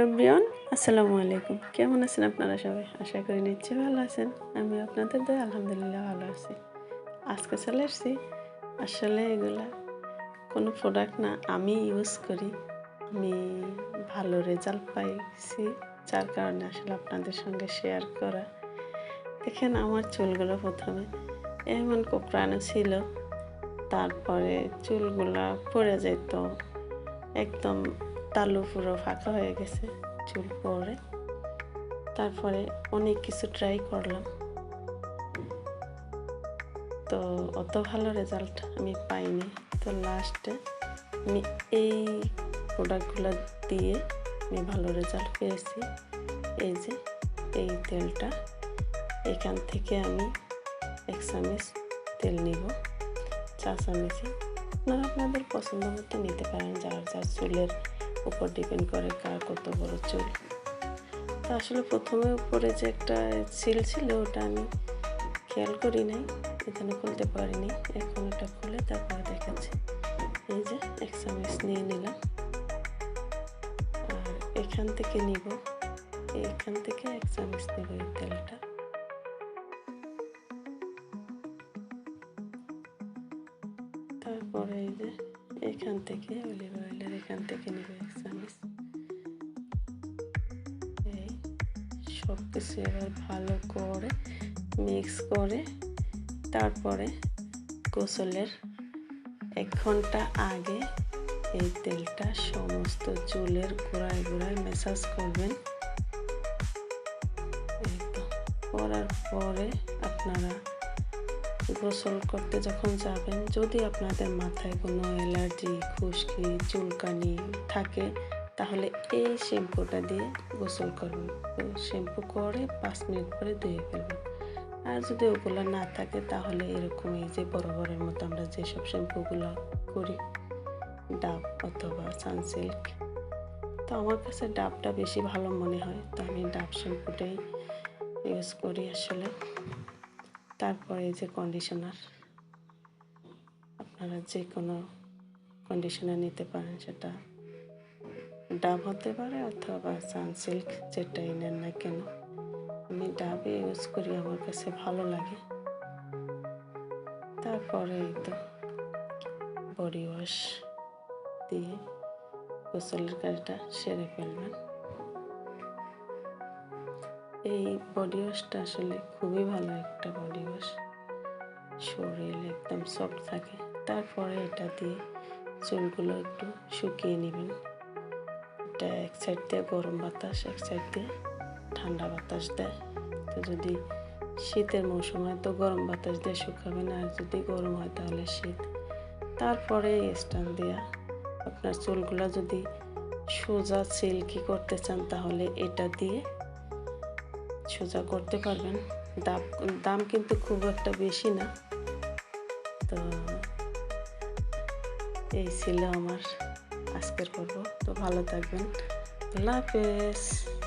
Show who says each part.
Speaker 1: Everyone আসসালামু আলাইকুম। কেমন আছেন আপনারা সবাই? আশা করি নিশ্চয়ই ভালো আছেন। আমি আপনাদের দয়, আলহামদুলিল্লাহ ভালো আছি। আজকে চলে এসেছি আসলে এগুলা কোনো প্রোডাক্ট না, আমি ইউজ করি। আমি ভালো রেজাল্ট পাইছি, যার কারণে আসলে আপনাদের সঙ্গে শেয়ার করা। দেখেন আমার চুলগুলো প্রথমে এমন কোকড়ানো ছিল, তারপরে চুলগুলা পড়ে যেত একদম তালু পুরো ফাঁকা হয়ে গেছে চুল পরে। তারপরে অনেক কিছু ট্রাই করলাম। তো অত ভালো রেজাল্ট আমি পাইনি। তো লাস্টে আমি এই প্রোডাক্টগুলো দিয়ে আমি ভালো রেজাল্ট পেয়েছি। এই যে, এই তেলটা। এখান থেকে আমি এক চামিচ তেল নিব। চা চামিচে। আপনারা আপনাদের পছন্দ মতো নিতে পারেন, যার যার চুলের উপর ডিপেন্ড করে কার কত বড় চুল। তো আসলে প্রথমে উপরে যে একটা সিল ছিল, ওটা আমি খেয়াল করি নাই, এখানে খুলতে পারিনি। এখন ওটা খুলে তারপরে দেখাচ্ছি। এই যে এক চামচ নিয়ে নিলাম। আর এখান থেকে নিব। এখান থেকে এক চামচ নেব এই তেলটা। তারপরে এই যে, এখান থেকে অলিভ অয়েলের এখান থেকে নিব এক সব কিছু এবার ভালো করে মিক্স করে তারপরে গোসলের এক ঘণ্টা আগে এই তেলটা সমস্ত চুলের গোড়ায় গোড়ায় ম্যাসাজ করবেন। করার পরে আপনারা গোসল করতে যখন যাবেন, যদি আপনাদের মাথায় কোনো অ্যালার্জি, খুশকি, চুলকানি থাকে তাহলে এই শ্যাম্পুটা দিয়ে গোসল করবেন শ্যাম্পু করে পাঁচ মিনিট পরে ধুয়ে ফেলবেন আর যদি ওগুলো না থাকে, তাহলে এরকম এই যে বড় বড়ের মতো আমরা যেসব শ্যাম্পুগুলো করি, ডাব অথবা সানসিল্ক, তো আমার কাছে ডাবটা বেশি ভালো মনে হয়। তো আমি ডাব শ্যাম্পুটাই ইউজ করি আসলে। তারপরে যে কন্ডিশনার, আপনারা যে কোনো কন্ডিশনার নিতে পারেন সেটা। ডাব হতে পারে অথবা সানসিল্ক যেটাই নেন না কেন। আমি ডাবে ইউজ করি, আমার কাছে ভালো লাগে। তারপরে এই তো বডি ওয়াশ দিয়ে গোসলের কাজটা সেরে ফেলবেন এই বডি ওয়াশটা আসলে খুবই ভালো একটা বডি ওয়াশ। শরীর একদম সফট থাকে। তারপরে এটা দিয়ে চুলগুলো একটু শুকিয়ে নেবেন। এটা এক সাইড দিয়ে গরম বাতাস, এক সাইড দিয়ে ঠান্ডা বাতাস দেয়। তো যদি শীতের মৌসুম হয় তো গরম বাতাস দিয়ে শুকাবেন আর যদি গরম হয় তাহলে শীত। তারপরে স্ট্যান্ড দেওয়া আপনার চুলগুলো যদি সোজা সিল্কি করতে চান তাহলে এটা দিয়ে সোজা করতে পারবেন। দাম দাম কিন্তু খুব একটা বেশি না। তো এই ছিল আমার আজকের পর্ব। তো ভালো থাকবেন। আল্লাহ হাফেজ।